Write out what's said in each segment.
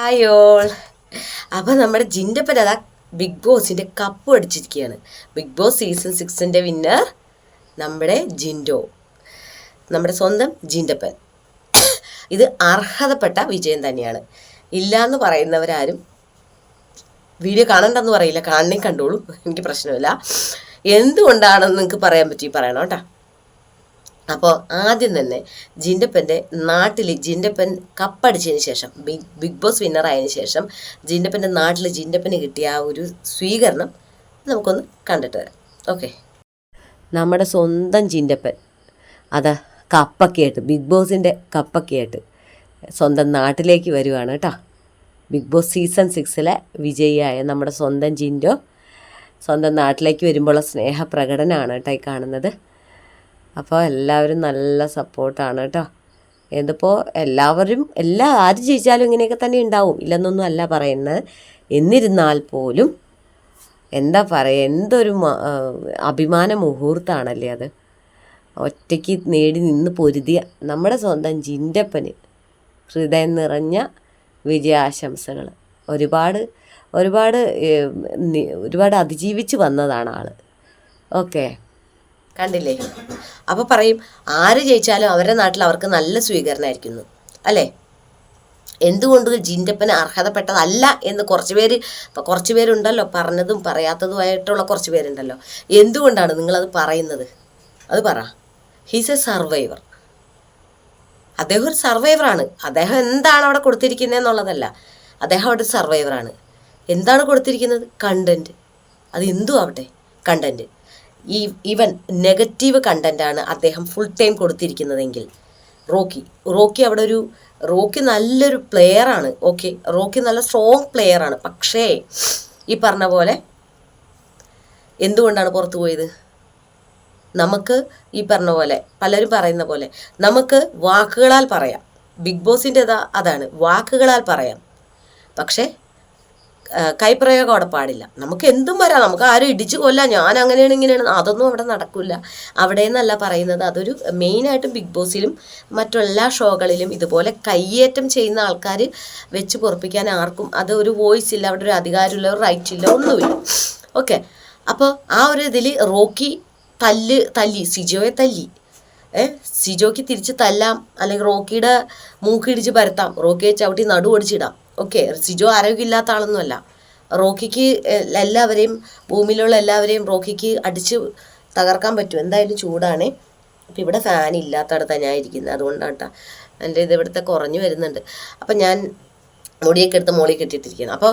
Hi all അപ്പോൾ നമ്മുടെ ജിന്റപ്പൻ അതാ ബിഗ് ബോസിന്റെ കപ്പ് അടിച്ചിരിക്കുകയാണ് ബിഗ് ബോസ് സീസൺ സിക്സിന്റെ വിന്നർ നമ്മുടെ ജിൻഡോ. നമ്മുടെ സ്വന്തം ജിൻഡപ്പൻ. ഇത് അർഹതപ്പെട്ട വിജയം തന്നെയാണ്. ഇല്ല എന്ന് പറയുന്നവരാരും വീഡിയോ കാണണ്ടെന്ന് പറയില്ല. കാണണേ കണ്ടോളൂ. എനിക്ക് പ്രശ്നമില്ല. എന്തുകൊണ്ടാണെന്ന് നിങ്ങൾക്ക് പറയാൻ പറ്റി? പറയണം കേട്ടോ. അപ്പോൾ ആദ്യം തന്നെ ജിന്റപ്പന്റെ നാട്ടിൽ ജിൻഡപ്പൻ കപ്പടിച്ചതിന് ശേഷം ബിഗ് ബിഗ് ബോസ് വിന്നർ ആയതിനു ശേഷം ജിന്റപ്പന്റെ നാട്ടിൽ ജിന്റപ്പന് കിട്ടിയ ആ ഒരു സ്വീകരണം നമുക്കൊന്ന് കണ്ടിട്ട് വരാം. ഓക്കെ? നമ്മുടെ സ്വന്തം ജിൻഡപ്പൻ. അതാ കപ്പൊക്കെ ആയിട്ട് ബിഗ് ബോസിന്റെ കപ്പൊക്കെ ആയിട്ട് സ്വന്തം നാട്ടിലേക്ക് വരുവാണ് കേട്ടോ. ബിഗ് ബോസ് സീസൺ സിക്സിലെ വിജയിയായ നമ്മുടെ സ്വന്തം ജിൻഡോ സ്വന്തം നാട്ടിലേക്ക് വരുമ്പോഴുള്ള സ്നേഹപ്രകടനമാണ് കേട്ടോ ഈ കാണുന്നത്. അപ്പോൾ എല്ലാവരും നല്ല സപ്പോർട്ടാണ് കേട്ടോ ഇതിപ്പോൾ എല്ലാവരും എല്ലാ ആര് ജയിച്ചാലും ഇങ്ങനെയൊക്കെ തന്നെ ഉണ്ടാവും ഇല്ലെന്നൊന്നും അല്ല പറയുന്നത് എന്നിരുന്നാൽ പോലും എന്താ പറയുക എന്തൊരു അഭിമാന മുഹൂർത്തമാണല്ലേ അത്. ഒറ്റയ്ക്ക് നേടി നിന്ന് പൊരുതിയ നമ്മുടെ സ്വന്തം ജിന്റപ്പന് ഹൃദയം നിറഞ്ഞ വിജയാശംസകൾ. ഒരുപാട് ഒരുപാട് ഒരുപാട് അതിജീവിച്ച് വന്നതാണ് ആൾ ഓക്കെ. കണ്ടില്ലേ? അപ്പോൾ പറയും ആര് ജയിച്ചാലും അവരുടെ നാട്ടിൽ അവർക്ക് നല്ല സ്വീകരണമായിരിക്കുന്നു. അല്ലേ? എന്തുകൊണ്ട് ജിന്റപ്പന് അർഹതപ്പെട്ടതല്ല എന്ന് കുറച്ച് പേര് കുറച്ച് പേരുണ്ടല്ലോ പറഞ്ഞതും പറയാത്തതുമായിട്ടുള്ള കുറച്ച് പേരുണ്ടല്ലോ. എന്തുകൊണ്ടാണ് നിങ്ങളത് പറയുന്നത്? അത് പറ. ഹീസ് എ സർവൈവർ അദ്ദേഹം ഒരു സർവൈവറാണ് അദ്ദേഹം എന്താണ് അവിടെ കൊടുത്തിരിക്കുന്നത് എന്നുള്ളതല്ല. അദ്ദേഹം അവിടെ സർവൈവറാണ് എന്താണ് കൊടുത്തിരിക്കുന്നത്? കണ്ടന്റ് അത് എന്തു ആവട്ടെ കണ്ടന്റ് ഈ ഈവൻ നെഗറ്റീവ് കണ്ടന്റാണ് അദ്ദേഹം ഫുൾ ടൈം കൊടുത്തിരിക്കുന്നതെങ്കിൽ. റോക്കി റോക്കി അവിടെ ഒരു റോക്കി നല്ലൊരു പ്ലെയറാണ് ഓക്കെ റോക്കി നല്ല സ്ട്രോങ് പ്ലെയറാണ് പക്ഷേ ഈ പറഞ്ഞ പോലെ എന്തുകൊണ്ടാണ് പുറത്തു പോയത്? നമുക്ക് ഈ പറഞ്ഞ പോലെ പലരും പറയുന്ന പോലെ നമുക്ക് വാക്കുകളാൽ പറയാം. ബിഗ് ബോസിന്റെ അതാണ്. വാക്കുകളാൽ പറയാം. പക്ഷേ കൈപ്രയോഗം അവിടെ പാടില്ല. നമുക്ക് എന്തും വരാം. നമുക്ക് ആരും ഇടിച്ചു കൊല്ലാം. ഞാൻ അങ്ങനെയാണ് ഇങ്ങനെയാണ്. അതൊന്നും അവിടെ നടക്കില്ല അവിടെ നിന്നല്ല പറയുന്നത്. അതൊരു മെയിനായിട്ടും ബിഗ് ബോസിലും മറ്റെല്ലാ ഷോകളിലും ഇതുപോലെ കയ്യേറ്റം ചെയ്യുന്ന ആൾക്കാർ വെച്ച് പൊറപ്പിക്കാൻ ആർക്കും അത് ഒരു വോയിസ് ഇല്ല. അവിടെ ഒരു അധികാരമില്ല ഒരു റൈറ്റ് ഇല്ല ഒന്നുമില്ല. ഓക്കെ അപ്പോൾ ആ ഒരു ഇതിൽ റോക്കി തല്ല് തല്ലി. സിജോയെ തല്ലി. ഏ? സിജോക്ക് തിരിച്ച് തല്ലാം. അല്ലെങ്കിൽ റോക്കിയുടെ മൂക്കിടിച്ച് പരത്താം. റോക്കിയെ ചവിട്ടി നടു ഒടിച്ചിടാം ഓക്കെ സിജോ ആരോഗ്യമില്ലാത്ത ആളൊന്നുമല്ല റോക്കിക്ക് എല്ലാവരെയും ഭൂമിയിലുള്ള എല്ലാവരെയും റോക്കിക്ക് അടിച്ച് തകർക്കാൻ പറ്റും. എന്തായാലും ചൂടാണ്. അപ്പം ഇവിടെ ഫാൻ ഇല്ലാത്തടത്താണ് ഞാൻ ഇരിക്കുന്നത്. അതുകൊണ്ടാണ് കേട്ടോ എന്റെ ഇത് ഇവിടുത്തെ കുറഞ്ഞു വരുന്നുണ്ട്. അപ്പം ഞാൻ മുടിയൊക്കെ എടുത്ത് മോളിൽ കെട്ടിയിട്ടിരിക്കുകയാണ്. അപ്പോൾ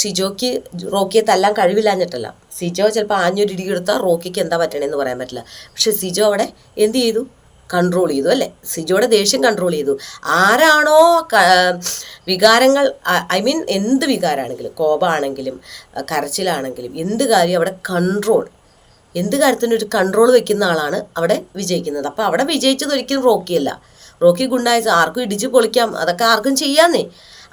സിജോക്ക് റോക്കിയെ തല്ലാൻ കഴിവില്ലാഞ്ഞിട്ടല്ല. സിജോ ചിലപ്പോൾ ആഞ്ഞൊരു ഇടി കൊടുത്താൽ റോക്കിക്ക് എന്താ പറ്റണേന്ന് പറയാൻ പറ്റില്ല. പക്ഷേ സിജോ അവിടെ എന്ത് ചെയ്തു? കൺട്രോൾ ചെയ്തു അല്ലേ? സിജോയുടെ ദേഷ്യം കൺട്രോൾ ചെയ്തു. ആരാണോ വികാരങ്ങൾ ഐ മീൻ എന്ത് വികാരമാണെങ്കിലും കോപമാണെങ്കിലും കരച്ചിലാണെങ്കിലും എന്ത് കാര്യം അവിടെ കൺട്രോൾ എന്ത് കാര്യത്തിനും ഒരു കൺട്രോൾ വെക്കുന്ന ആളാണ് അവിടെ വിജയിക്കുന്നത്. അപ്പോൾ അവിടെ വിജയിച്ചത് ഒരിക്കലും റോക്കിയല്ല റോക്കി ഗുണ്ടായസ് ആർക്കും ഇടിച്ചു പൊളിക്കാം അതൊക്കെ ആർക്കും ചെയ്യാന്നേ.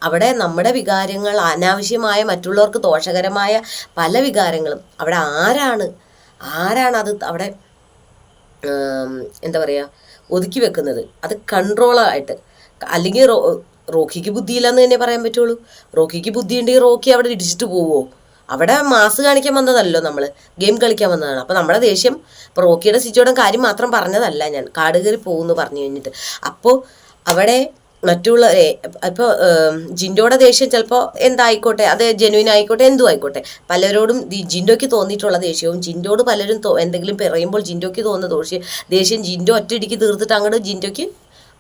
അവിടെ നമ്മുടെ വികാരങ്ങൾ അനാവശ്യമായ മറ്റുള്ളവർക്ക് ദോഷകരമായ പല വികാരങ്ങളും അവിടെ ആരാണ് ആരാണ് അത് അവിടെ എന്താ പറയുക ഒതുക്കി വെക്കുന്നത്. അത് കൺട്രോളായിട്ട് അല്ലെങ്കിൽ റോ റോക്കിക്ക് ബുദ്ധിയില്ലെന്ന് തന്നെ പറയാൻ പറ്റുള്ളൂ. റോക്കിക്ക് ബുദ്ധി ഉണ്ടെങ്കിൽ റോക്കി അവിടെ ഇടിച്ചിട്ട് പോവുമോ അവിടെ മാസ് കാണിക്കാൻ വന്നതല്ലോ നമ്മൾ ഗെയിം കളിക്കാൻ വന്നതാണ്. അപ്പോൾ നമ്മുടെ ദേഷ്യം ഇപ്പോൾ റോക്കിയുടെ സിജോയുടെ കാര്യം മാത്രം പറഞ്ഞതല്ല ഞാൻ. കാട് കയറി പോകുമെന്ന് പറഞ്ഞു കഴിഞ്ഞിട്ട്. അപ്പോൾ അവിടെ മറ്റുള്ള ഇപ്പോൾ ജിൻഡോയുടെ ദേഷ്യം ചിലപ്പോൾ എന്തായിക്കോട്ടെ അത് ജെനുവിൻ ആയിക്കോട്ടെ എന്തും ആയിക്കോട്ടെ പലരോടും ജിൻഡോയ്ക്ക് തോന്നിയിട്ടുള്ള ദേഷ്യവും ജിൻഡോട് പലരും എന്തെങ്കിലും പറയുമ്പോൾ ജിൻഡോയ്ക്ക് തോന്നുന്ന ദോഷ്യം ദേഷ്യം ജിൻഡോ ഒറ്റയടിക്ക് തീർത്തിട്ട് അങ്ങോട്ട് ജിൻഡോയ്ക്ക്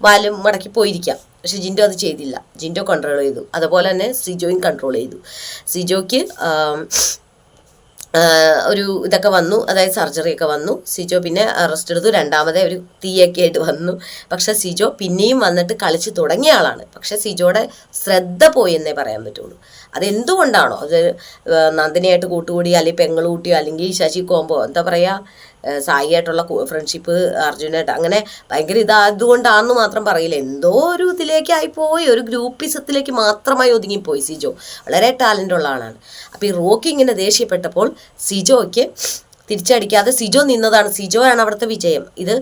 വാലും മടക്കി പോയിരിക്കാം. പക്ഷെ ജിൻഡോ അത് ചെയ്തില്ല. ജിൻഡോ കൺട്രോൾ ചെയ്തു. അതുപോലെ തന്നെ സിജോയും കൺട്രോൾ ചെയ്തു. സിജോയ്ക്ക് ഒരു ഇതൊക്കെ വന്നു. അതായത് സർജറി ഒക്കെ വന്നു. സിജോ പിന്നെ അറസ്റ്റ് എടുത്തു. രണ്ടാമതേ ഒരു തീയൊക്കെ ആയിട്ട് വന്നു. പക്ഷെ സിജോ പിന്നെയും വന്നിട്ട് കളിച്ച് തുടങ്ങിയ ആളാണ്. പക്ഷെ സിജോയുടെ ശ്രദ്ധ പോയെന്നേ പറയാൻ പറ്റുള്ളൂ. അതെന്തുകൊണ്ടാണോ? അത് നന്ദിനിയായിട്ട് കൂട്ടുകൂടി അല്ലെങ്കിൽ പെങ്ങൾ കൂട്ടി അല്ലെങ്കിൽ ശശി കോമ്പോ എന്താ പറയുക സായിയായിട്ടുള്ള ഫ്രണ്ട്ഷിപ്പ് അർജുനായിട്ട് അങ്ങനെ ഭയങ്കര ഇതായതുകൊണ്ടാണെന്ന് മാത്രം പറയില്ല. എന്തോ ഒരു ഇതിലേക്കായി പോയി ഒരു ഗ്രൂപ്പിസത്തിലേക്ക് മാത്രമായി ഒതുങ്ങിപ്പോയി സിജോ. വളരെ ടാലന്റ് ഉള്ള ആളാണ്. അപ്പോൾ ഈ റോക്കി ഇങ്ങനെ ദേഷ്യപ്പെട്ടപ്പോൾ സിജോയ്ക്ക് തിരിച്ചടിക്കാതെ സിജോ നിന്നതാണ്. സിജോ ആണ് അവിടുത്തെ വിജയം. ഇത്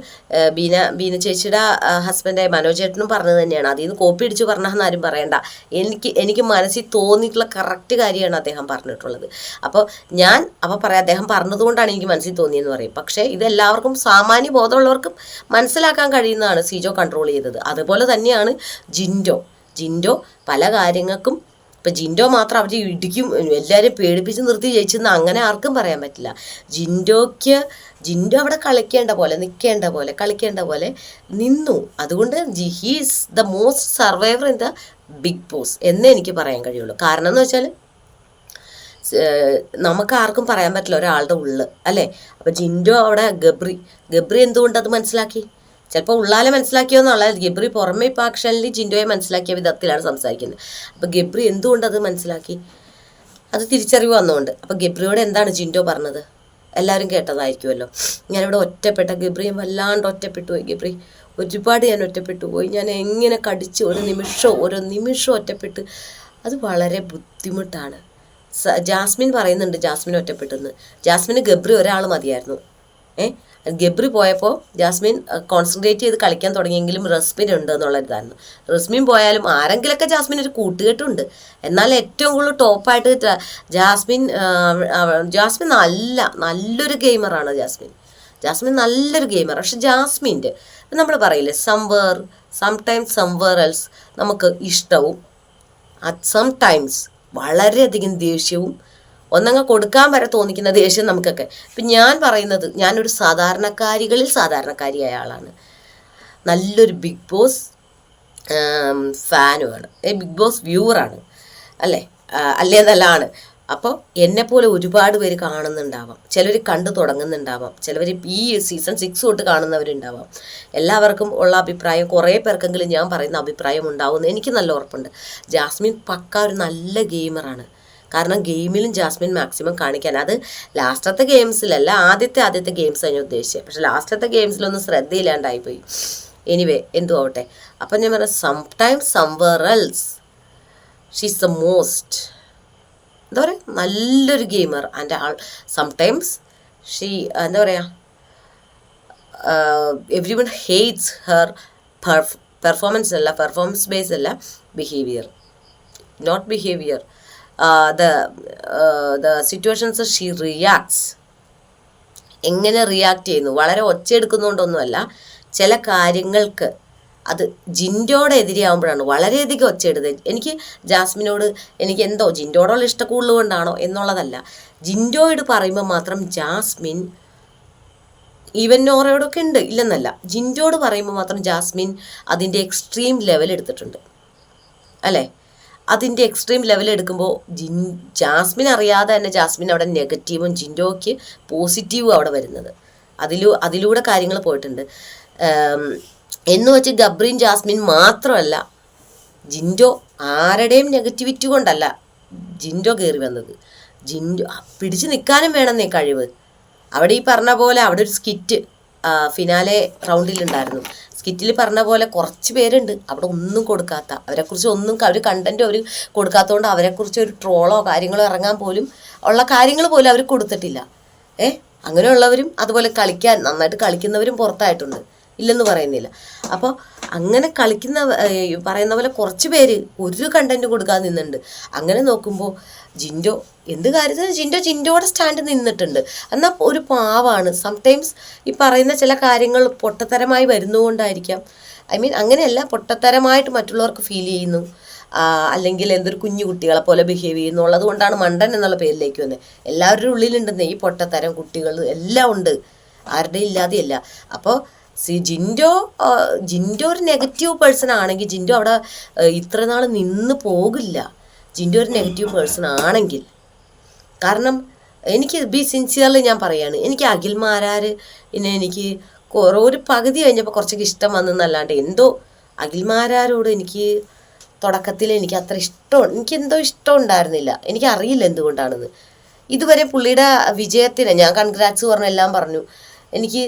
ബീന ബീന ചേച്ചിയുടെ ഹസ്ബൻഡായ മനോജേട്ടനും പറഞ്ഞത് തന്നെയാണ്. അതിൽ നിന്ന് കോപ്പി അടിച്ച് പറഞ്ഞതെന്ന് ആരും പറയണ്ട. എനിക്ക് എനിക്ക് മനസ്സിൽ തോന്നിയിട്ടുള്ള കറക്റ്റ് കാര്യമാണ് അദ്ദേഹം പറഞ്ഞിട്ടുള്ളത്. അപ്പോൾ ഞാൻ അപ്പോൾ പറയാം അദ്ദേഹം പറഞ്ഞതുകൊണ്ടാണ് എനിക്ക് മനസ്സിൽ തോന്നിയെന്ന് പറയും. പക്ഷേ ഇത് എല്ലാവർക്കും സാമാന്യ ബോധമുള്ളവർക്കും മനസ്സിലാക്കാൻ കഴിയുന്നതാണ് സിജോ കൺട്രോൾ ചെയ്തത്. അതുപോലെ തന്നെയാണ് ജിൻഡോ. ജിൻഡോ പല കാര്യങ്ങൾക്കും ഇപ്പം ജിൻഡോ മാത്രം അവർ ഇടിക്കും എല്ലാവരും പേടിപ്പിച്ച് നിർത്തി ജയിച്ചെന്ന് അങ്ങനെ ആർക്കും പറയാൻ പറ്റില്ല. ജിൻഡോയ്ക്ക് ജിൻഡോ അവിടെ കളിക്കേണ്ട പോലെ നിൽക്കേണ്ട പോലെ കളിക്കേണ്ട പോലെ നിന്നു. അതുകൊണ്ട് G he's the most survivor in the Bigg Boss എന്നേ എനിക്ക് പറയാൻ കഴിയുള്ളൂ. കാരണം എന്ന് വെച്ചാൽ നമുക്ക് ആർക്കും പറയാൻ പറ്റില്ല ഒരാളുടെ ഉള്ളു അല്ലേ? അപ്പം ജിൻഡോ അവിടെ ഗബ്രി ഗബ്രി എന്തുകൊണ്ട് അത് മനസ്സിലാക്കി? ചിലപ്പോൾ ഉള്ളാലെ മനസ്സിലാക്കിയോന്നുള്ള ഗബ്രി പുറമെ ഇപ്പോൾ ആക്ഷനിൽ ജിൻഡോയെ മനസ്സിലാക്കിയ വിധത്തിലാണ് സംസാരിക്കുന്നത്. അപ്പോൾ ഗബ്രി അത് മനസ്സിലാക്കി? അത് തിരിച്ചറിവ് വന്നുകൊണ്ട് അപ്പോൾ ഗബ്രിയോട് എന്താണ് ജിൻഡോ പറഞ്ഞത്? എല്ലാവരും കേട്ടതായിരിക്കുമല്ലോ. ഞാനിവിടെ ഒറ്റപ്പെട്ട ഗബ്രിയും വല്ലാണ്ട് ഒറ്റപ്പെട്ടു പോയി. ഗബ്രി ഒരുപാട് ഞാൻ ഒറ്റപ്പെട്ടു പോയി. ഞാൻ എങ്ങനെ കടിച്ച് ഒരു നിമിഷം ഓരോ നിമിഷം ഒറ്റപ്പെട്ട്. അത് വളരെ ബുദ്ധിമുട്ടാണ്. ജാസ്മിൻ പറയുന്നുണ്ട് ജാസ്മിൻ ഒറ്റപ്പെട്ടെന്ന്. ജാസ്മിന് ഗബ്രി ഒരാൾ മതിയായിരുന്നു. ഏ? ഗബ്രി പോയപ്പോൾ ജാസ്മിൻ കോൺസെൻട്രേറ്റ് ചെയ്ത് കളിക്കാൻ തുടങ്ങിയെങ്കിലും റസ്മിൻ ഉണ്ട് എന്നുള്ള ഇതായിരുന്നു റസ്മിൻ പോയാലും ആരെങ്കിലൊക്കെ ജാസ്മിൻ ഒരു കൂട്ടുകെട്ടുണ്ട്. എന്നാൽ ഏറ്റവും കൂടുതൽ ടോപ്പായിട്ട് ജാസ്മിൻ ജാസ്മിൻ നല്ല നല്ലൊരു ഗെയിമറാണ് ജാസ്മിൻ. ജാസ്മിൻ നല്ലൊരു ഗെയിമർ പക്ഷെ ജാസ്മിന്റെ നമ്മൾ പറയില്ലേ സംവേർ സംടൈംസ് സംവേർ എൽസ് നമുക്ക് ഇഷ്ടവും അറ്റ് സം ടൈംസ് വളരെയധികം ദേഷ്യവും ഒന്നങ്ങ് കൊടുക്കാൻ വരെ തോന്നിക്കുന്ന ദേഷ്യം നമുക്കൊക്കെ. ഇപ്പം ഞാൻ പറയുന്നത് ഞാനൊരു സാധാരണക്കാരികളിൽ സാധാരണക്കാരിയായ ആളാണ്. നല്ലൊരു ബിഗ് ബോസ് ഫാനുമാണ്. ബിഗ് ബോസ് വ്യൂവറാണ്. അല്ലേ? അല്ലേ നല്ലതാണ് അപ്പോൾ എന്നെപ്പോലെ ഒരുപാട് പേര് കാണുന്നുണ്ടാവാം. ചിലർ കണ്ടു തുടങ്ങുന്നുണ്ടാവാം. ചിലവർ ഈ സീസൺ സിക്സ് തൊട്ട് കാണുന്നവരുണ്ടാവാം. എല്ലാവർക്കും ഉള്ള അഭിപ്രായം കുറേ പേർക്കെങ്കിലും ഞാൻ പറയുന്ന അഭിപ്രായം ഉണ്ടാവുമെന്ന് എനിക്ക് നല്ല ഉറപ്പുണ്ട്. ജാസ്മിൻ പക്ക ഒരു നല്ല ഗെയിമറാണ്. കാരണം ഗെയിമിലും ജാസ്മിൻ മാക്സിമം കാണിക്കാൻ അത് ലാസ്റ്റത്തെ ഗെയിംസിലല്ല ആദ്യത്തെ ആദ്യത്തെ ഗെയിംസ് ഞാൻ ഉദ്ദേശിച്ചത്. പക്ഷെ ലാസ്റ്റത്തെ ഗെയിംസിലൊന്നും ശ്രദ്ധയില്ലാണ്ടായിപ്പോയി. എനിവേ എന്തു ആവട്ടെ. അപ്പം ഞാൻ പറഞ്ഞു sometimes somewhere else she's the most എന്താ പറയുക നല്ലൊരു ഗെയിമർ ആൻഡ് ആൾ സംടൈംസ് ഷീ എന്താ പറയുക every one hates her performance അല്ല പെർഫോമൻസ് ബേസ് അല്ല behaviour not behaviour the the situations she reacts എങ്ങനെ റിയാക്ട് ചെയ്യുന്നു? വളരെ ഒച്ചയെടുക്കുന്നതുകൊണ്ടൊന്നുമല്ല ചില കാര്യങ്ങൾക്ക് അത് ജിൻഡോടെ എതിരെയാകുമ്പോഴാണ് വളരെയധികം ഒച്ചയെടുത്തത് എനിക്ക് ജാസ്മിനോട് എനിക്ക് എന്തോ ജിൻഡോടുള്ള ഇഷ്ടക്കൂടുതൽ കൊണ്ടാണോ എന്നുള്ളതല്ല. ജിൻഡോയോട് പറയുമ്പോൾ മാത്രം ജാസ്മിൻ ഈവൻ നോറയോടൊക്കെ ഉണ്ട് ഇല്ലെന്നല്ല. ജിൻഡോട് പറയുമ്പോൾ മാത്രം ജാസ്മിൻ അതിന്റെ എക്സ്ട്രീം ലെവൽ എടുത്തിട്ടുണ്ട്. അല്ലേ? അതിന്റെ എക്സ്ട്രീം ലെവൽ എടുക്കുമ്പോൾ ജിൻ ജാസ്മിൻ അറിയാതെ തന്നെ ജാസ്മിൻ അവിടെ നെഗറ്റീവും ജിൻഡോയ്ക്ക് പോസിറ്റീവും അവിടെ വരുന്നത്. അതിലൂ അതിലൂടെ കാര്യങ്ങൾ പോയിട്ടുണ്ട്. എന്ന് വെച്ച് ഗബ്രീൻ ജാസ്മിൻ മാത്രമല്ല ജിൻഡോ ആരുടെയും നെഗറ്റിവിറ്റി കൊണ്ടല്ല ജിൻഡോ കയറി വന്നത്. ജിൻഡോ പിടിച്ചു നിൽക്കാനും വേണമെന്നേ കഴിവ്. അവിടെ ഈ പറഞ്ഞ പോലെ അവിടെ ഒരു സ്കിറ്റ് ഫിനാലെ റൗണ്ടിലുണ്ടായിരുന്നു സ്കിറ്റിൽ പറഞ്ഞ പോലെ കുറച്ച് പേരുണ്ട്. അവിടെ ഒന്നും കൊടുക്കാത്ത. അവരെക്കുറിച്ച് ഒന്നും അവർ കണ്ടന്റ് അവർ കൊടുക്കാത്തതുകൊണ്ട് അവരെക്കുറിച്ച് ഒരു ട്രോളോ കാര്യങ്ങളോ ഇറങ്ങാൻ പോലും ഉള്ള കാര്യങ്ങൾ പോലും അവർ കൊടുത്തിട്ടില്ല. ഏ? അങ്ങനെയുള്ളവരും അതുപോലെ കളിക്കാൻ നന്നായിട്ട് കളിക്കുന്നവരും പുറത്തായിട്ടുണ്ട്. ഇല്ലെന്ന് പറയുന്നില്ല. അപ്പോൾ അങ്ങനെ കളിക്കുന്ന പറയുന്ന പോലെ കുറച്ച് പേര് ഒരു കണ്ടന്റ് കൊടുക്കാൻ നിന്നുണ്ട് അങ്ങനെ നോക്കുമ്പോൾ ജിൻഡോ എന്ത് കാര്യത്തിനും ജിൻഡോ ജിൻഡോയുടെ സ്റ്റാൻഡ് നിന്നിട്ടുണ്ട്. എന്നാൽ ഒരു പാവാണ്. സംടൈംസ് ഈ പറയുന്ന ചില കാര്യങ്ങൾ പൊട്ടത്തരമായി വരുന്നതുകൊണ്ടായിരിക്കാം. ഐ മീൻ അങ്ങനെയല്ല പൊട്ടത്തരമായിട്ട് മറ്റുള്ളവർക്ക് ഫീൽ ചെയ്യുന്നു. അല്ലെങ്കിൽ എന്തൊരു കുഞ്ഞു കുട്ടികളെ പോലെ ബിഹേവ് ചെയ്യുന്നു. ഉള്ളത് കൊണ്ടാണ് മണ്ടൻ എന്നുള്ള പേരിലേക്ക് വന്നത് എല്ലാവരുടെ ഉള്ളിലുണ്ടെന്ന് ഈ പൊട്ടത്തരം കുട്ടികൾ എല്ലാം ഉണ്ട്. ആരുടെ ഇല്ലാതെയല്ല. അപ്പോൾ സി ജിൻഡോ ജിൻഡോ ഒരു നെഗറ്റീവ് പേഴ്സൺ ആണെങ്കിൽ ജിൻഡോ അവിടെ ഇത്ര നാൾ നിന്ന് പോകില്ല. ജിൻഡോ ഒരു നെഗറ്റീവ് പേഴ്സൺ ആണെങ്കിൽ. കാരണം എനിക്ക് ബി സിൻസിയർലി ഞാൻ പറയാണ്. എനിക്ക് അഖിൽമാരാർ പിന്നെ എനിക്ക് ഒരു പകുതി കഴിഞ്ഞപ്പോൾ കുറച്ചൊക്കെ ഇഷ്ടം വന്നെന്നല്ലാണ്ട് എന്തോ അഖിൽമാരാരോട് എനിക്ക് തുടക്കത്തിൽ എനിക്ക് അത്ര ഇഷ്ടം എനിക്ക് എന്തോ ഇഷ്ടം ഉണ്ടായിരുന്നില്ല. എനിക്ക് അറിയില്ല എന്തുകൊണ്ടാണെന്ന്. ഇതുവരെ പുള്ളിയുടെ വിജയത്തിന് ഞാൻ കൺഗ്രാറ്റ്സ് പറഞ്ഞെല്ലാം പറഞ്ഞു. എനിക്ക്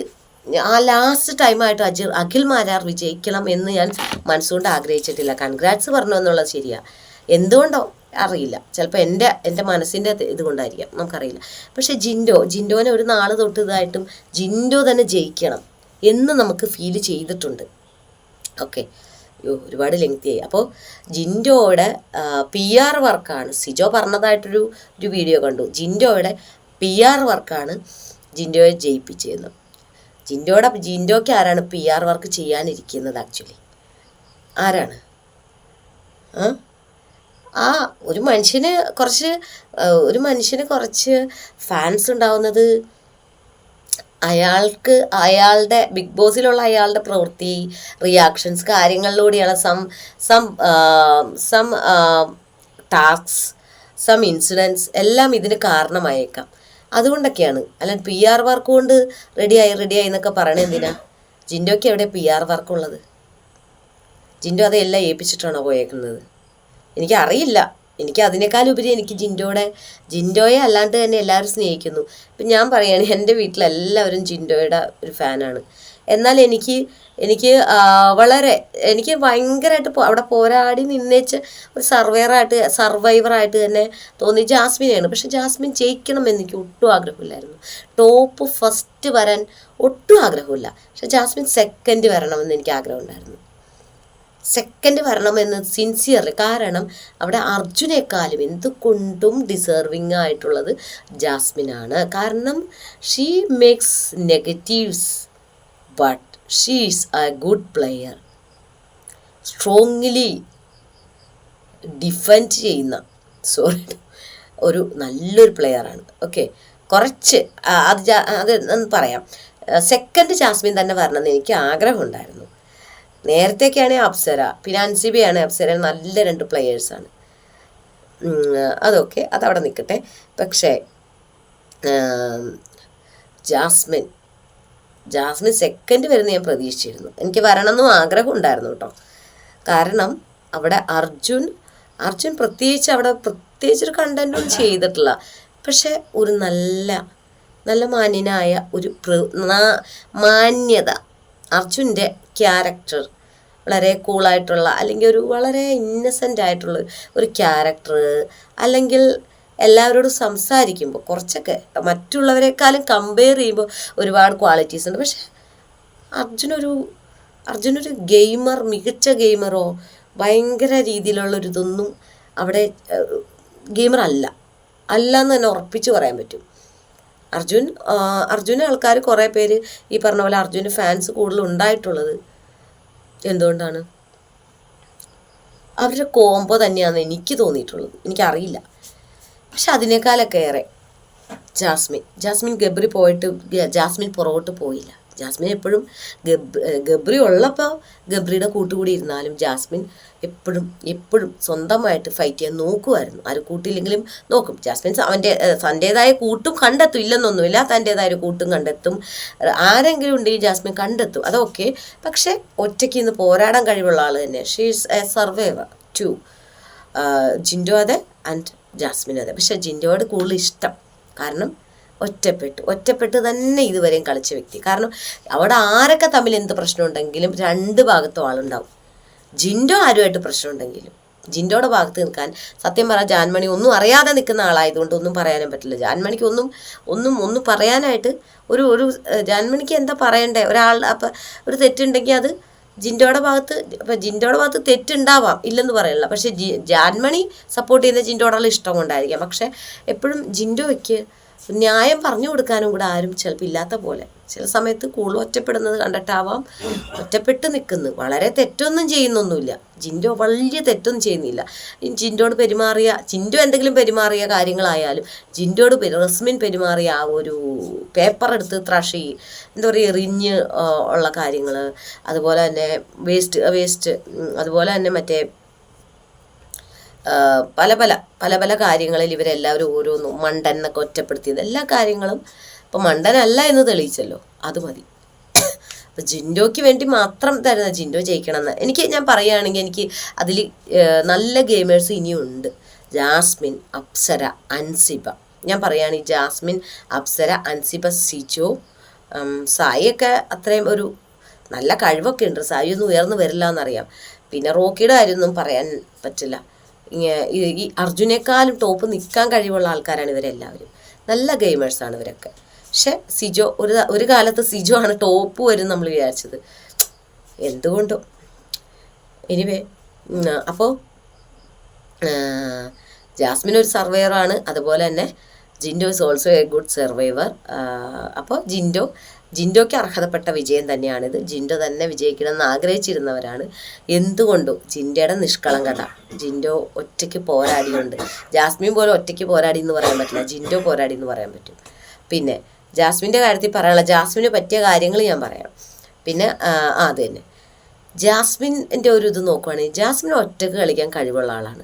ആ ലാസ്റ്റ് ടൈമായിട്ട് അജി അഖിൽ മാരാർ വിജയിക്കണം എന്ന് ഞാൻ മനസ്സുകൊണ്ട് ആഗ്രഹിച്ചിട്ടില്ല. കൺഗ്രാറ്റ്സ് പറഞ്ഞു എന്നുള്ളത് ശരിയാ. എന്തുകൊണ്ടോ അറിയില്ല. ചിലപ്പോൾ എന്റെ എന്റെ മനസ്സിന്റെ ഇതുകൊണ്ടായിരിക്കാം. നമുക്കറിയില്ല. പക്ഷേ ജിൻഡോ ജിൻഡോനെ ഒരു നാൾ തൊട്ട് ഇതായിട്ടും ജിൻഡോ തന്നെ ജയിക്കണം എന്ന് നമുക്ക് ഫീൽ ചെയ്തിട്ടുണ്ട്. ഓക്കെ ഒരുപാട് ലെങ്തിയായി അപ്പോൾ ജിൻഡോയുടെ പി ആർ വർക്കാണ്. സിജോ പറഞ്ഞതായിട്ടൊരു ഒരു വീഡിയോ കണ്ടു. ജിൻഡോയുടെ പി ആർ വർക്കാണ് ജിൻഡോയെ ജയിപ്പിച്ചതെന്ന് ജിൻഡോയുടെ ജിൻഡോയ്ക്ക് ആരാണ് പി ആർ വർക്ക് ചെയ്യാനിരിക്കുന്നത് ആക്ച്വലി ആരാണ്? ആ? ഒരു മനുഷ്യന് കുറച്ച് ഒരു മനുഷ്യന് കുറച്ച് ഫാൻസ് ഉണ്ടാവുന്നത് അയാൾക്ക് അയാളുടെ ബിഗ് ബോസിലുള്ള അയാളുടെ പ്രവൃത്തി reactions കാര്യങ്ങളിലൂടെയാണ് some some some tasks some incidents എല്ലാം ഇതിന് കാരണമായേക്കാം. അതുകൊണ്ടൊക്കെയാണ്. അല്ലാണ്ട് പി ആർ വർക്ക് കൊണ്ട് റെഡിയായി റെഡിയായി എന്നൊക്കെ പറയണത് എന്തിനാ? ജിൻഡോയ്ക്ക് എവിടെ പി ആർ വർക്ക് ഉള്ളത്? ജിൻഡോ അതെല്ലാം ഏൽപ്പിച്ചിട്ടാണോ പോയേക്കുന്നത്? എനിക്കറിയില്ല. എനിക്ക് അതിനേക്കാളുപരി എനിക്ക് ജിൻഡോയുടെ ജിൻഡോയെ അല്ലാണ്ട് തന്നെ എല്ലാവരും സ്നേഹിക്കുന്നു. ഇപ്പം ഞാൻ പറയുകയാണ് എന്റെ വീട്ടിലെല്ലാവരും ജിൻഡോയുടെ ഒരു ഫാനാണ്. എന്നാൽ എനിക്ക് എനിക്ക് വളരെ എനിക്ക് ഭയങ്കരമായിട്ട് അവിടെ പോരാടി നിന്നേച്ച് ഒരു സർവൈവറായിട്ട് സർവൈവറായിട്ട് തന്നെ തോന്നി ജാസ്മിനെയാണ്. പക്ഷെ ജാസ്മിൻ ജയിക്കണമെന്ന് എനിക്ക് ഒട്ടും ആഗ്രഹമില്ലായിരുന്നു. ടോപ്പ് ഫസ്റ്റ് വരാൻ ഒട്ടും ആഗ്രഹമില്ല. പക്ഷെ ജാസ്മിൻ സെക്കൻഡ് വരണമെന്ന് എനിക്ക് ആഗ്രഹമുണ്ടായിരുന്നു. സെക്കൻഡ് വരണമെന്ന് സിൻസിയർലി കാരണം അവിടെ അർജുനേക്കാളും എന്തുകൊണ്ടും ഡിസേർവിങ് ആയിട്ടുള്ളത് ജാസ്മിനാണ് കാരണം she makes negatives but she is a good player strongly defend ചെയ്യുന്ന സോറി ഒരു നല്ലൊരു പ്ലെയറാണ് ഓക്കെ കുറച്ച് അത് അത് പറയാം. സെക്കൻഡ് ജാസ്മിൻ തന്നെ വരണമെന്ന് എനിക്ക് ആഗ്രഹമുണ്ടായിരുന്നു. നേരത്തെയൊക്കെയാണെങ്കിൽ അപ്സര. പിന്നെ ആണ് അപ്സര നല്ല രണ്ട് പ്ലെയേഴ്സാണ് അതൊക്കെ അതവിടെ നിൽക്കട്ടെ പക്ഷേ ജാസ്മിൻ. ജാസ്മിൻ സെക്കൻഡ് വരുന്ന ഞാൻ പ്രതീക്ഷിച്ചിരുന്നു. എനിക്ക് വരണമെന്നും ആഗ്രഹം ഉണ്ടായിരുന്നു കേട്ടോ. കാരണം അവിടെ അർജുൻ അർജുൻ പ്രത്യേകിച്ച് അവിടെ പ്രത്യേകിച്ചൊരു കണ്ടന്റും ചെയ്തിട്ടില്ല. പക്ഷെ ഒരു നല്ല നല്ല മാന്യനായ ഒരു മാന്യത. അർജുന്റെ ക്യാരക്ടർ വളരെ കൂളായിട്ടുള്ള അല്ലെങ്കിൽ ഒരു വളരെ ഇന്നസെന്റ് ആയിട്ടുള്ള ഒരു ക്യാരക്ടർ അല്ലെങ്കിൽ എല്ലാവരോടും സംസാരിക്കുമ്പോൾ കുറച്ചൊക്കെ മറ്റുള്ളവരെക്കാളും കമ്പയർ ചെയ്യുമ്പോൾ ഒരുപാട് ക്വാളിറ്റീസ് ഉണ്ട്. പക്ഷെ അർജുനൊരു അർജുനൊരു ഗെയിമർ മികച്ച ഗെയിമറോ ഭയങ്കര രീതിയിലുള്ള ഇതൊന്നും അവിടെ ഗെയിമർ അല്ല അല്ല. എന്ന് തന്നെ ഉറപ്പിച്ച് പറയാൻ പറ്റും. അർജുൻ അർജുന് ആൾക്കാർ കുറേ പേര് ഈ പറഞ്ഞ പോലെ അർജുന് ഫാൻസ് കൂടുതൽ ഉണ്ടായിട്ടുള്ളത് എന്തുകൊണ്ടാണ്? അവരുടെ കോംബോ തന്നെയാണ് എനിക്ക് തോന്നിയിട്ടുള്ളത്. എനിക്കറിയില്ല. പക്ഷെ അതിനേക്കാളൊക്കെ ഏറെ ജാസ്മിൻ. ജാസ്മിൻ ഗബ്രി പോയിട്ട് ജാസ്മിൻ പുറകോട്ട് പോയില്ല. ജാസ്മിൻ എപ്പോഴും ഗബ് ഗബ്രി ഉള്ളപ്പോൾ ഗബ്രിയുടെ കൂട്ടുകൂടി ഇരുന്നാലും ജാസ്മിൻ എപ്പോഴും എപ്പോഴും സ്വന്തമായിട്ട് ഫൈറ്റ് ചെയ്യാൻ നോക്കുമായിരുന്നു ആരും കൂട്ടില്ലെങ്കിലും നോക്കും. ജാസ്മിൻ അവന്റെ തന്റേതായ കൂട്ടും കണ്ടെത്തും. ഇല്ലെന്നൊന്നുമില്ല. തന്റേതായ കൂട്ടും കണ്ടെത്തും. ആരെങ്കിലും ഉണ്ടെങ്കിൽ ജാസ്മിൻ കണ്ടെത്തും. അതൊക്കെ പക്ഷേ ഒറ്റയ്ക്ക് ഇന്ന് പോരാടാൻ കഴിവുള്ള ആൾ തന്നെ. She's a survivor to Jinto അതെ ആൻഡ് ജാസ്മിൻ അതെ. പക്ഷേ ജിൻഡോയോട് കൂടുതൽ ഇഷ്ടം. കാരണം ഒറ്റപ്പെട്ട്. ഒറ്റപ്പെട്ട് തന്നെ ഇതുവരെയും കളിച്ച വ്യക്തി. കാരണം അവിടെ ആരൊക്കെ തമ്മിൽ എന്ത് പ്രശ്നമുണ്ടെങ്കിലും രണ്ട് ഭാഗത്തും ആളുണ്ടാവും. ജിൻഡോ ആരുമായിട്ട് പ്രശ്നമുണ്ടെങ്കിലും ജിൻഡോയുടെ ഭാഗത്ത് നിൽക്കാൻ സത്യം പറ ജാൻമണി ഒന്നും അറിയാതെ നിൽക്കുന്ന ആളായതുകൊണ്ട് ഒന്നും പറയാനും പറ്റില്ല. ജാൻമണിക്ക് ഒന്നും ഒന്നും ഒന്നും പറയാനായിട്ട് ഒരു ഒരു ജാൻമണിക്ക് എന്താ പറയണ്ടേ? ഒരാൾ അപ്പം ഒരു തെറ്റുണ്ടെങ്കിൽ അത് ജിൻഡോയുടെ ഭാഗത്ത് ഇപ്പം ജിൻഡോയുടെ ഭാഗത്ത് തെറ്റുണ്ടാവാം ഇല്ലെന്ന് പറയില്ല പക്ഷേ ജി ജാൻമണി സപ്പോർട്ട് ചെയ്യുന്ന ജിൻഡോടുള്ള ഇഷ്ടം കൊണ്ടായിരിക്കാം. പക്ഷേ എപ്പോഴും ജിൻഡോയ്ക്ക് ന്യായം പറഞ്ഞു കൊടുക്കാനും കൂടെ ആരും ചിലപ്പോൾ ഇല്ലാത്ത പോലെ. ചില സമയത്ത് കൂടുതൽ ഒറ്റപ്പെടുന്നത് കണ്ടിട്ടാവാം ഒറ്റപ്പെട്ട് നിൽക്കുന്നു. വളരെ തെറ്റൊന്നും ചെയ്യുന്നൊന്നുമില്ല. ജിൻഡോ വലിയ തെറ്റൊന്നും ചെയ്യുന്നില്ല. ജിൻഡോട് പെരുമാറിയ ജിൻഡോ എന്തെങ്കിലും പെരുമാറിയ കാര്യങ്ങളായാലും ജിൻഡോട് റസ്മിൻ പെരുമാറിയ ആ ഒരു പേപ്പർ എടുത്ത് ത്രഷി എന്താ പറയുക എറിഞ്ഞ് ഉള്ള കാര്യങ്ങൾ അതുപോലെ തന്നെ വേസ്റ്റ് വേസ്റ്റ് അതുപോലെ തന്നെ മറ്റേ പല പല പല പല കാര്യങ്ങളിൽ ഇവരെല്ലാവരും ഓരോന്നും മണ്ടൻ എന്നൊക്കെ ഒറ്റപ്പെടുത്തിയത്. എല്ലാ കാര്യങ്ങളും ഇപ്പം മണ്ടനല്ല എന്ന് തെളിയിച്ചല്ലോ. അത് മതി. അപ്പം ജിൻഡോയ്ക്ക് വേണ്ടി മാത്രം തരുന്ന ജിൻഡോ ജയിക്കണമെന്ന് എനിക്ക് ഞാൻ പറയുകയാണെങ്കിൽ എനിക്ക് അതിൽ നല്ല ഗെയിമേഴ്സ് ഇനിയും ഉണ്ട് ജാസ്മിൻ അപ്സര അൻസിബ. ഞാൻ പറയുകയാണെങ്കിൽ ജാസ്മിൻ അപ്സര അൻസിബ സിജോ സായിയൊക്കെ അത്രയും ഒരു നല്ല കഴിവൊക്കെ ഉണ്ട്. സായി ഒന്നും ഉയർന്നു വരില്ല എന്നറിയാം പിന്നെ റോക്കിയുടെ കാര്യമൊന്നും പറയാൻ പറ്റില്ല. ഈ അർജുനേക്കാളും ടോപ്പ് നിൽക്കാൻ കഴിവുള്ള ആൾക്കാരാണ് ഇവരെല്ലാവരും. നല്ല ഗെയിമേഴ്സാണ് ഇവരൊക്കെ. പക്ഷെ സിജോ ഒരു ഒരു കാലത്ത് സിജോ ആണ് ടോപ്പ് വരും നമ്മൾ വിചാരിച്ചത്. എന്തുകൊണ്ടോ. എനിവേ അപ്പോൾ ജാസ്മിൻ ഒരു സർവൈവറാണ് അതുപോലെ തന്നെ Jinto is also a good survivor അപ്പോൾ ജിൻഡോ ജിൻഡോയ്ക്ക് അർഹതപ്പെട്ട വിജയം തന്നെയാണിത്. ജിൻഡോ തന്നെ വിജയിക്കണമെന്ന് ആഗ്രഹിച്ചിരുന്നവരാണ്. എന്തുകൊണ്ടും ജിൻഡയുടെ നിഷ്കളങ്കത. ജിൻഡോ ഒറ്റയ്ക്ക് പോരാടിയുണ്ട്. ജാസ്മിൻ പോലെ ഒറ്റയ്ക്ക് പോരാടി എന്ന് പറയാൻ പറ്റില്ല. ജിൻഡോ പോരാടി എന്ന് പറയാൻ പറ്റും. പിന്നെ ജാസ്മിന്റെ കാര്യത്തിൽ പറയാനുള്ള ജാസ്മിന് പറ്റിയ കാര്യങ്ങൾ ഞാൻ പറയാം. പിന്നെ ആ അത് തന്നെ. ജാസ്മിന്റെ ഒരു ഇത് നോക്കുവാണെങ്കിൽ ജാസ്മിൻ ഒറ്റയ്ക്ക് കളിക്കാൻ കഴിവുള്ള ആളാണ്.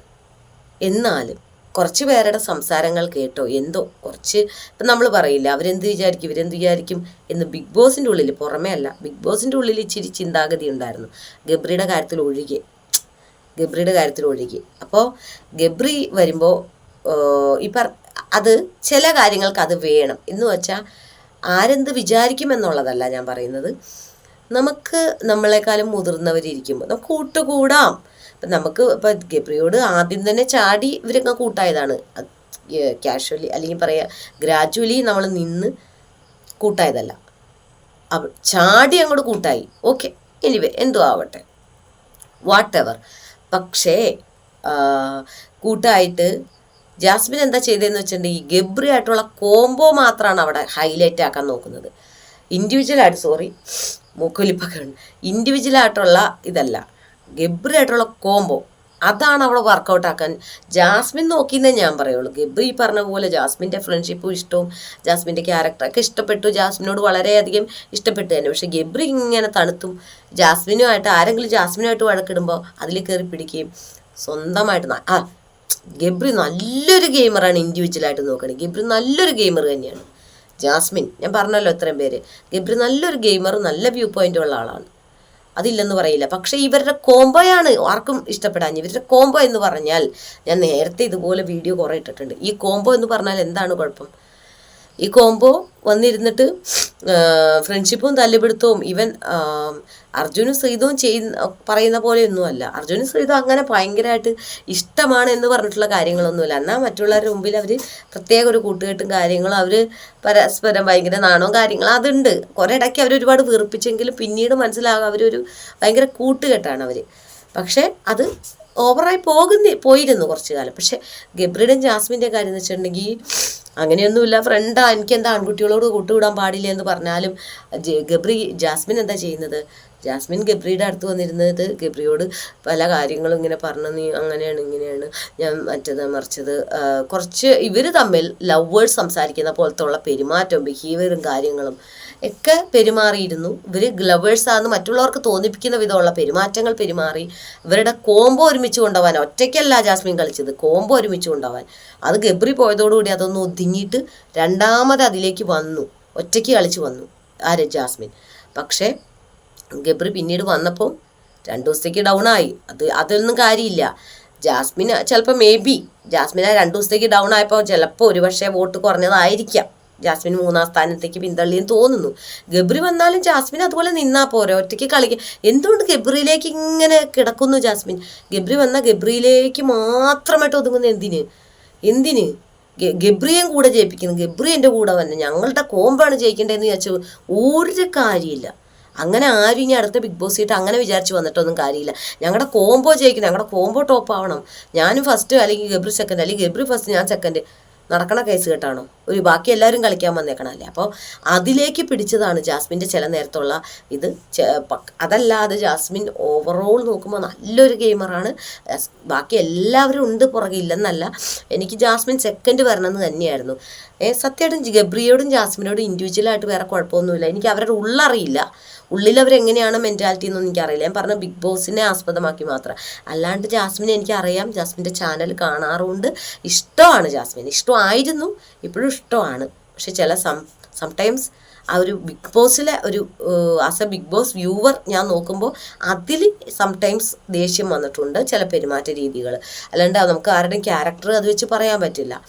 എന്നാലും കുറച്ച് പേരുടെ സംസാരങ്ങൾ കേട്ടോ. എന്തോ കുറച്ച് ഇപ്പം നമ്മൾ പറയില്ല അവരെന്ത് വിചാരിക്കും ഇവരെന്ത് വിചാരിക്കും എന്ന് ബിഗ് ബോസിന്റെ ഉള്ളിൽ പുറമേ അല്ല ബിഗ് ബോസിന്റെ ഉള്ളിൽ ഇച്ചിരി ചിന്താഗതി ഉണ്ടായിരുന്നു. ഗബ്രിയുടെ കാര്യത്തിൽ ഒഴികെ. ഗബ്രിയുടെ കാര്യത്തിൽ ഒഴികെ. അപ്പോൾ ഗബ്രി വരുമ്പോൾ ഈ പറ അത് ചില കാര്യങ്ങൾക്ക് അത് വേണം. എന്ന് വെച്ചാൽ ആരെന്ത് വിചാരിക്കുമെന്നുള്ളതല്ല ഞാൻ പറയുന്നത്. നമുക്ക് നമ്മളെക്കാളും മുതിർന്നവരിയ്ക്കുമ്പോൾ നമുക്ക് കൂട്ടുകൂടാം. ഇപ്പം നമുക്ക് ഇപ്പം ഗബ്രിയോട് ആദ്യം തന്നെ ചാടി ഇവരൊക്കെ കൂട്ടായതാണ്. ക്യാഷ്വലി അല്ലെങ്കിൽ പറയാ ഗ്രാജുവലി നമ്മൾ നിന്ന് കൂട്ടായതല്ല. ചാടി അങ്ങോട്ട് കൂട്ടായി. ഓക്കെ എനിവേ എന്തോ ആവട്ടെ. വാട്ട് എവർ പക്ഷേ കൂട്ടായിട്ട് ജാസ്മിൻ എന്താ ചെയ്തതെന്ന് വെച്ചിട്ടുണ്ടെങ്കിൽ ഗബ്രി ആയിട്ടുള്ള കോംബോ മാത്രമാണ് അവിടെ ഹൈലൈറ്റ് ആക്കാൻ നോക്കുന്നത്. ഇൻഡിവിജ്വലായിട്ട് സോറി മൂക്കൊലിപ്പൊക്കെ ഉണ്ട്. ഇൻഡിവിജ്വലായിട്ടുള്ള ഇതല്ല. ഗബ്രിയായിട്ടുള്ള കോംബോ അതാണ് അവിടെ വർക്കൗട്ട് ആക്കാൻ. ജാസ്മിൻ നോക്കിയെന്നേ ഞാൻ പറയുള്ളൂ. ഗബ്രി പറഞ്ഞ പോലെ ജാസ്മിന്റെ ഫ്രണ്ട്ഷിപ്പും ഇഷ്ടവും ജാസ്മിന്റെ ക്യാരക്ടറൊക്കെ ഇഷ്ടപ്പെട്ടു. ജാസ്മിനോട് വളരെയധികം ഇഷ്ടപ്പെട്ടു തന്നെ. പക്ഷേ ഗബ്രി ഇങ്ങനെ തണുത്തും ജാസ്മിനുമായിട്ട് ആരെങ്കിലും ജാസ്മിനുമായിട്ട് വഴക്കിടുമ്പോൾ അതിൽ കയറി പിടിക്കുകയും സ്വന്തമായിട്ട് ആ ഗബ്രി നല്ലൊരു ഗെയിമറാണ് ഇൻഡിവിജ്വലായിട്ട് നോക്കുകയാണെങ്കിൽ ഗബ്രി നല്ലൊരു ഗെയിമർ തന്നെയാണ്. ജാസ്മിൻ ഞാൻ പറഞ്ഞല്ലോ ഇത്രയും പേര്. ഗബ്രി നല്ലൊരു ഗെയിമർ നല്ല വ്യൂ പോയിന്റ് ഉള്ള ആളാണ്. അതില്ലെന്ന് പറയില്ല. പക്ഷേ ഇവരുടെ കോംബോയാണ് ആർക്കും ഇഷ്ടപ്പെടാൻ ഇവരുടെ കോംബോ എന്ന് പറഞ്ഞാൽ ഞാൻ നേരത്തെ ഇതുപോലെ വീഡിയോ കുറേ ഇട്ടിട്ടുണ്ട്. ഈ കോംബോ എന്ന് പറഞ്ഞാൽ എന്താണ് കുഴപ്പം? ഈ കോംബോ വന്നിരുന്നിട്ട് ഫ്രണ്ട്ഷിപ്പും തല്ലുപിടുത്തവും ഇവൻ അർജുനും സീതവും ചെയ്യുന്ന പറയുന്ന പോലെയൊന്നുമല്ല. അർജുനും ശ്രീതും അങ്ങനെ ഭയങ്കരമായിട്ട് ഇഷ്ടമാണ് എന്ന് പറഞ്ഞിട്ടുള്ള കാര്യങ്ങളൊന്നുമില്ല. എന്നാൽ മറ്റുള്ളവരുടെ മുമ്പിൽ അവർ പ്രത്യേക ഒരു കൂട്ടുകെട്ടും കാര്യങ്ങളും അവർ പരസ്പരം ഭയങ്കര നാണവും കാര്യങ്ങളും അതുണ്ട്. കുറേ ഇടയ്ക്ക് അവർ ഒരുപാട് വീർപ്പിച്ചെങ്കിലും പിന്നീട് മനസ്സിലാകും അവരൊരു ഭയങ്കര കൂട്ടുകെട്ടാണ് അവർ പക്ഷേ അത് ഓവറായി പോകുന്ന പോയിരുന്നു കുറച്ച് കാലം. പക്ഷെ ഗബ്രിയുടെയും ജാസ്മിന്റെ കാര്യം എന്ന് വെച്ചിട്ടുണ്ടെങ്കിൽ അങ്ങനെയൊന്നുമില്ല. ഫ്രണ്ടാ എനിക്ക് എന്താ ആൺകുട്ടികളോട് കൂട്ടുകൂടാൻ പാടില്ല എന്ന് പറഞ്ഞാലും ഗബ്രി ജാസ്മിൻ എന്താ ചെയ്യുന്നത്? ജാസ്മിൻ ഗബ്രിയുടെ അടുത്ത് വന്നിരുന്നത് ഗബ്രിയോട് പല കാര്യങ്ങളും ഇങ്ങനെ പറഞ്ഞു നീ അങ്ങനെയാണ് ഇങ്ങനെയാണ് ഞാൻ മറ്റത് മറിച്ചത്. കുറച്ച് ഇവർ തമ്മിൽ ലവേഴ്സ് സംസാരിക്കുന്ന പോലത്തെ ഉള്ള പെരുമാറ്റവും ബിഹേവിയറും കാര്യങ്ങളും ഒക്കെ പെരുമാറിയിരുന്നു. ഇവർ ഗ്ലവേഴ്സാണെന്ന് മറ്റുള്ളവർക്ക് തോന്നിപ്പിക്കുന്ന വിധമുള്ള പെരുമാറ്റങ്ങൾ പെരുമാറി. ഇവരുടെ കോംബോ ഒരുമിച്ച് കൊണ്ടുപോകാൻ ഒറ്റയ്ക്കല്ല ജാസ്മിൻ കളിച്ചത് കോംബോ ഒരുമിച്ച് കൊണ്ടുപോകാൻ. അത് ഗബ്രി പോയതോടുകൂടി അതൊന്ന് ഒതുങ്ങിയിട്ട് രണ്ടാമത് അതിലേക്ക് വന്നു. ഒറ്റയ്ക്ക് കളിച്ച് വന്നു ആര്? ജാസ്മിൻ. പക്ഷേ ഗബ്രി പിന്നീട് വന്നപ്പോൾ രണ്ടു ദിവസത്തേക്ക് ഡൗൺ ആയി. അത് അതൊന്നും കാര്യമില്ല. ജാസ്മിന് ചിലപ്പോൾ മേ ബി ജാസ്മിന രണ്ടു ദിവസത്തേക്ക് ഡൗൺ ആയപ്പോൾ ചിലപ്പോൾ ഒരുപക്ഷെ വോട്ട് കുറഞ്ഞതായിരിക്കാം. ജാസ്മിൻ മൂന്നാം സ്ഥാനത്തേക്ക് പിന്തള്ളിയെന്ന് തോന്നുന്നു. ഗബ്രി വന്നാലും ജാസ്മിൻ അതുപോലെ നിന്നാ പോരെ? ഒറ്റയ്ക്ക് കളിക്കുക എന്തുകൊണ്ട് ഗബ്രിയിലേക്ക് ഇങ്ങനെ കിടക്കുന്നു ജാസ്മിൻ? ഗബ്രി വന്നാൽ ഗബ്രിയിലേക്ക് മാത്രമായിട്ട് ഒതുങ്ങുന്ന എന്തിന്? എന്തിന്? ഗബ്രിയും കൂടെ ജയിപ്പിക്കുന്നു. ഗബ്രി എന്റെ കൂടെ വന്നെ. ഞങ്ങളുടെ കോമ്പാണ് ജയിക്കേണ്ടതെന്ന് വിചാരിച്ചു ഒരു കാര്യമില്ല. അങ്ങനെ ആരും ഇനി അടുത്ത ബിഗ് ബോസ് സീറ്റ് അങ്ങനെ വിചാരിച്ച് വന്നിട്ടൊന്നും കാര്യമില്ല. ഞങ്ങളുടെ കോംബോ ജയിക്കണം ഞങ്ങളുടെ കോംബോ ടോപ്പ് ആവണം ഞാനും ഫസ്റ്റ് അല്ലെങ്കിൽ ഗബ്രി സെക്കൻഡ് അല്ലെങ്കിൽ ഗബ്രി ഫസ്റ്റ് ഞാൻ സെക്കൻഡ് നടക്കണ കേസ് കേട്ടാണോ? ഒരു ബാക്കി എല്ലാവരും കളിക്കാൻ വന്നേക്കണല്ലേ അപ്പോൾ അതിലേക്ക് പിടിച്ചതാണ് ജാസ്മിന്റെ ചില നേരത്തുള്ള ഇത്. അതല്ലാതെ ജാസ്മിൻ ഓവറോൾ നോക്കുമ്പോൾ നല്ലൊരു ഗെയിമറാണ് ബാക്കി എല്ലാവരും ഉണ്ട് പുറകെ ഇല്ലെന്നല്ല. എനിക്ക് ജാസ്മിൻ സെക്കൻഡ് വരണമെന്ന് തന്നെയായിരുന്നു. ഏ സത്യമായിട്ടും ഗബ്രിയോടും ജാസ്മിനോടും ഇൻഡിവിജ്വലായിട്ട് വേറെ കുഴപ്പമൊന്നുമില്ല. എനിക്ക് അവരുടെ ഉള്ളറിയില്ല. ഉള്ളിൽ അവരെങ്ങനെയാണ് മെന്റാലിറ്റി എന്നൊന്നും എനിക്കറിയില്ല. ഞാൻ പറഞ്ഞ ബിഗ് ബോസിനെ ആസ്പദമാക്കി മാത്രം. അല്ലാണ്ട് ജാസ്മിനെ എനിക്കറിയാം. ജാസ്മിന്റെ ചാനൽ കാണാറുണ്ട്. ഇഷ്ടമാണ് ജാസ്മിൻ ഇഷ്ടമായിരുന്നു. ഇപ്പോഴും ഇഷ്ടമാണ്. പക്ഷെ ചില സം സംടൈംസ് ആ ഒരു ബിഗ് ബോസിലെ ഒരു as a Bigg Boss viewer ഞാൻ നോക്കുമ്പോൾ അതിൽ സംടൈംസ് ദേഷ്യം വന്നിട്ടുണ്ട് ചില പെരുമാറ്റ രീതികൾ അല്ലാണ്ട് നമുക്ക് ആരുടെയും ക്യാരക്ടർ അത് വെച്ച് പറയാൻ പറ്റില്ല.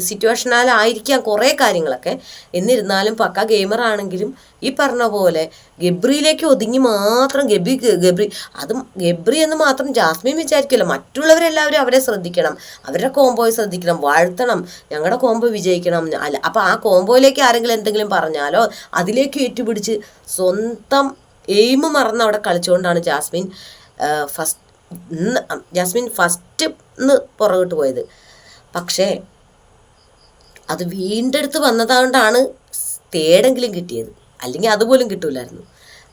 സിറ്റുവേഷനാലായിരിക്കാം കുറേ കാര്യങ്ങളൊക്കെ. എന്നിരുന്നാലും പക്ക ഗെയിമർ ആണെങ്കിലും ഈ പറഞ്ഞ പോലെ ഗബ്രിയിലേക്ക് ഒതുങ്ങി മാത്രം ഗബി ഗബ്രി അതും ഗബ്രി എന്ന് മാത്രം ജാസ്മിൻ വിചാരിക്കില്ല മറ്റുള്ളവരെല്ലാവരും അവരെ ശ്രദ്ധിക്കണം. അവരുടെ കോംബോയെ ശ്രദ്ധിക്കണം. വാഴ്ത്തണം. ഞങ്ങളുടെ കോംബോ വിജയിക്കണം. അല്ല അപ്പം ആ കോംബോയിലേക്ക് ആരെങ്കിലും എന്തെങ്കിലും പറഞ്ഞാലോ അതിലേക്ക് ഏറ്റുപിടിച്ച് സ്വന്തം എയിം മറന്ന് അവിടെ കളിച്ചുകൊണ്ടാണ് ജാസ്മിൻ ഫസ്റ്റ് ജാസ്മിൻ ഫസ്റ്റ് പുറകോട്ട് പോയത്. പക്ഷേ അത് വീണ്ടെടുത്ത് വന്നതുകൊണ്ടാണ് തേടെങ്കിലും കിട്ടിയത്. അല്ലെങ്കിൽ അതുപോലും കിട്ടൂലായിരുന്നു.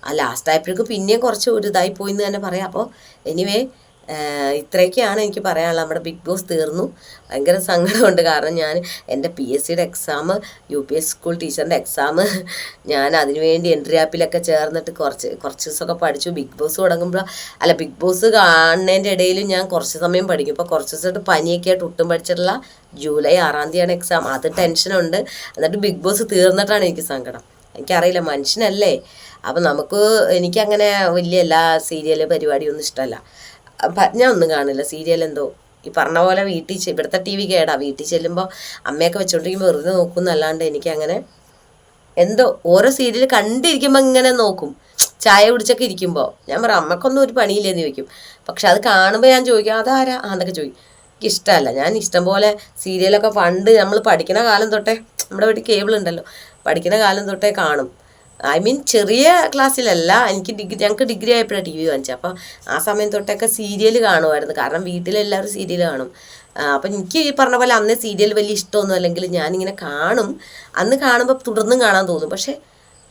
ആ ലാസ്റ്റ് ആയപ്പോഴേക്കും പിന്നെയും കുറച്ച് ഒരു ഇതായി പോയി എന്ന് തന്നെ പറയാം. അപ്പോൾ എനിവേ ഇത്രയൊക്കെയാണ് എനിക്ക് പറയാനുള്ളത്. നമ്മുടെ ബിഗ് ബോസ് തീർന്നു. ഭയങ്കര സങ്കടമുണ്ട്. കാരണം ഞാൻ എന്റെ പി എസ് സിയുടെ exam U P S school ടീച്ചറിന്റെ എക്സാം ഞാൻ അതിനുവേണ്ടി എൻട്രി ആപ്പിലൊക്കെ ചേർന്നിട്ട് കുറച്ച് കുറച്ച് ദിവസമൊക്കെ പഠിച്ചു. ബിഗ് ബോസ് തുടങ്ങുമ്പോൾ അല്ല ബിഗ് ബോസ് കാണുന്നതിന്റെ ഇടയിൽ ഞാൻ കുറച്ച് സമയം പഠിക്കും. ഇപ്പോൾ കുറച്ച് ദിവസമായിട്ട് പനിയൊക്കെ ആയിട്ട് ഒട്ടും പഠിച്ചിട്ടുള്ള ജൂലൈ ആറാം തീയതിയാണ് എക്സാം അത് ടെൻഷനുണ്ട്. എന്നിട്ട് ബിഗ് ബോസ് തീർന്നിട്ടാണ് എനിക്ക് സങ്കടം. എനിക്കറിയില്ല മനുഷ്യനല്ലേ? അപ്പം നമുക്ക് എനിക്കങ്ങനെ വലിയ എല്ലാ സീരിയൽ പരിപാടിയൊന്നും ഇഷ്ടമല്ല. ഞാൻ ഒന്നും കാണില്ല. സീരിയൽ എന്തോ. ഈ പറഞ്ഞ പോലെ വീട്ടിൽ ഇവിടുത്തെ ടി വി കേടാ. വീട്ടിൽ ചെല്ലുമ്പോൾ അമ്മയൊക്കെ വെച്ചോണ്ടിരിക്കുമ്പോൾ വെറുതെ നോക്കും എന്നല്ലാണ്ട് എനിക്കങ്ങനെ എന്തോ ഓരോ സീരിയൽ കണ്ടിരിക്കുമ്പോൾ ഇങ്ങനെ നോക്കും. ചായ കുടിച്ചൊക്കെ ഇരിക്കുമ്പോൾ ഞാൻ പറയാം അമ്മക്കൊന്നും ഒരു പണിയില്ലെന്ന് ചോദിക്കും. പക്ഷെ അത് കാണുമ്പോൾ ഞാൻ ചോദിക്കും അതാരാ? എന്നൊക്കെ ചോദിക്കും. എനിക്ക് ഇഷ്ടമല്ല. ഞാൻ ഇഷ്ടം പോലെ സീരിയലൊക്കെ പണ്ട് നമ്മൾ പഠിക്കുന്ന കാലം തൊട്ടേ നമ്മുടെ വീട്ടിൽ കേബിൾ ഉണ്ടല്ലോ. പഠിക്കുന്ന കാലം തൊട്ടേ കാണും. ഐ മീൻ ചെറിയ ക്ലാസ്സിലല്ല. എനിക്ക് ഡിഗ്രി ഞങ്ങൾക്ക് ഡിഗ്രി ആയപ്പോഴാണ് ടി വി വാങ്ങിച്ചത് അപ്പോൾ ആ സമയം തൊട്ടൊക്കെ സീരിയൽ കാണുമായിരുന്നു. കാരണം വീട്ടിലെല്ലാവരും സീരിയൽ കാണും. അപ്പം എനിക്ക് ഈ പറഞ്ഞ പോലെ അന്ന് സീരിയൽ വലിയ ഇഷ്ടമൊന്നും അല്ലെങ്കിൽ ഞാനിങ്ങനെ കാണും. അന്ന് കാണുമ്പോൾ തുടർന്നും കാണാൻ തോന്നും. പക്ഷേ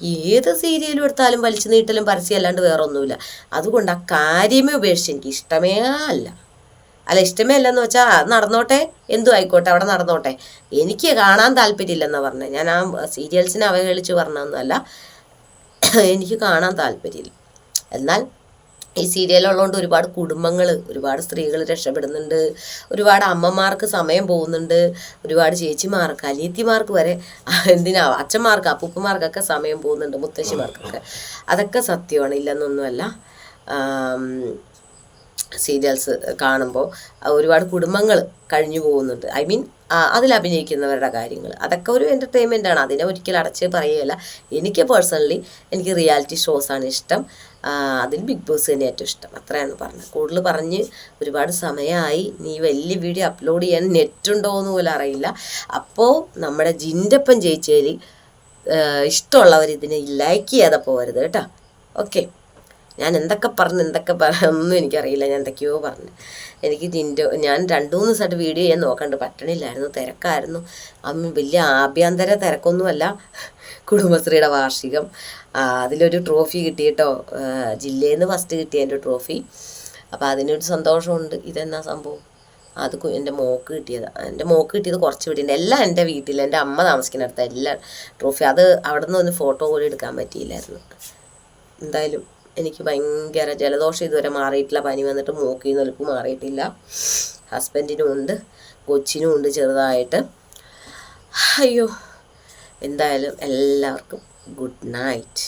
ഏത് സീരിയലും എടുത്താലും വലിച്ചു നീട്ടലും പരസ്യം അല്ലാണ്ട് വേറെ ഒന്നുമില്ല അതുകൊണ്ട് ആ കാര്യമേ ഉപേക്ഷിച്ച് എനിക്ക് ഇഷ്ടമേ അല്ല. അല്ല ഇഷ്ടമേ അല്ലെന്ന് വെച്ചാൽ നടന്നോട്ടെ. എന്തു ആയിക്കോട്ടെ അവിടെ നടന്നോട്ടെ. എനിക്ക് കാണാൻ താല്പര്യമില്ലെന്നാണ് പറഞ്ഞത് ഞാൻ ആ സീരിയൽസിനെ അവഹേളിച്ച് പറഞ്ഞതൊന്നുമല്ല. എനിക്ക് കാണാൻ താല്പര്യമില്ല. എന്നാൽ ഈ സീരിയലുള്ളതുകൊണ്ട് ഒരുപാട് കുടുംബങ്ങൾ ഒരുപാട് സ്ത്രീകൾ രക്ഷപ്പെടുന്നുണ്ട്. ഒരുപാട് അമ്മമാർക്ക് സമയം പോകുന്നുണ്ട്. ഒരുപാട് ചേച്ചിമാർക്ക് അനിയത്തിമാർക്ക് വരെ എന്തിനാ? അച്ഛന്മാർക്ക് അപ്പൂപ്പന്മാർക്കൊക്കെ സമയം പോകുന്നുണ്ട് മുത്തശ്ശിമാർക്കൊക്കെ. അതൊക്കെ സത്യമാണ് ഇല്ലെന്നൊന്നുമല്ല. സീരിയൽസ് കാണുമ്പോൾ ഒരുപാട് കുടുംബങ്ങൾ കഴിഞ്ഞു പോകുന്നുണ്ട്. ഐ മീൻ അതിൽ അഭിനയിക്കുന്നവരുടെ കാര്യങ്ങൾ. അതൊക്കെ ഒരു എന്റർടൈൻമെന്റ് ആണ്. അതിനെ ഒരിക്കലും അടച്ച് പറയുകയല്ല എനിക്ക് പേഴ്സണലി എനിക്ക് റിയാലിറ്റി ഷോസാണ് ഇഷ്ടം. അതിൽ ബിഗ് ബോസ് തന്നെ ഏറ്റവും ഇഷ്ടം. അത്രയാണ് പറഞ്ഞത്. കൂടുതൽ പറഞ്ഞ് ഒരുപാട് സമയമായി. നീ വലിയ വീഡിയോ അപ്ലോഡ് ചെയ്യാൻ നെറ്റുണ്ടോ എന്ന് പോലും അറിയില്ല. അപ്പോൾ നമ്മുടെ ജിന്റെപ്പം ജയിച്ചതിൽ ഇഷ്ടമുള്ളവർ ഇതിനെ ലൈക്ക് ചെയ്യാതെ പോകരുത് കേട്ടോ. ഓക്കെ ഞാൻ എന്തൊക്കെ പറഞ്ഞു എന്തൊക്കെ ഒന്നും എനിക്കറിയില്ല. ഞാൻ എന്തൊക്കെയോ പറഞ്ഞു. എനിക്ക് നിന്റെ ഞാൻ രണ്ടു മൂന്ന് ദിവസമായിട്ട് വീഡിയോ ചെയ്യാൻ നോക്കണ്ട്. പറ്റണില്ലായിരുന്നു തിരക്കായിരുന്നു. അമ്മ വലിയ ആഭ്യന്തര തിരക്കൊന്നുമല്ല. കുടുംബശ്രീയുടെ വാർഷികം. അതിലൊരു ട്രോഫി കിട്ടി കേട്ടോ ജില്ലയിൽ നിന്ന് ഫസ്റ്റ് കിട്ടിയ എന്റെ ട്രോഫി. അപ്പോൾ അതിനൊരു സന്തോഷമുണ്ട്. ഇതെന്നാ സംഭവം? അത് എന്റെ മോക്ക് കിട്ടിയത്. എന്റെ മോക്ക് കിട്ടിയത് കുറച്ച് വീട്ടിന്റെ എല്ലാം എന്റെ വീട്ടിൽ എന്റെ അമ്മ താമസിക്കുന്നിടത്ത് എല്ലാം ട്രോഫി. അത് അവിടെ നിന്ന് ഒന്ന് ഫോട്ടോ പോലും എടുക്കാൻ പറ്റിയില്ലായിരുന്നു. എന്തായാലും എനിക്ക് ഭയങ്കര ജലദോഷം ഇതുവരെ മാറിയിട്ടില്ല. പനി വന്നിട്ട് മൂക്കി നിൽപ്പ് മാറിയിട്ടില്ല. ഹസ്ബൻഡിനും ഉണ്ട് കൊച്ചിനും ഉണ്ട് ചെറുതായിട്ട്. അയ്യോ എന്തായാലും എല്ലാവർക്കും ഗുഡ് നൈറ്റ്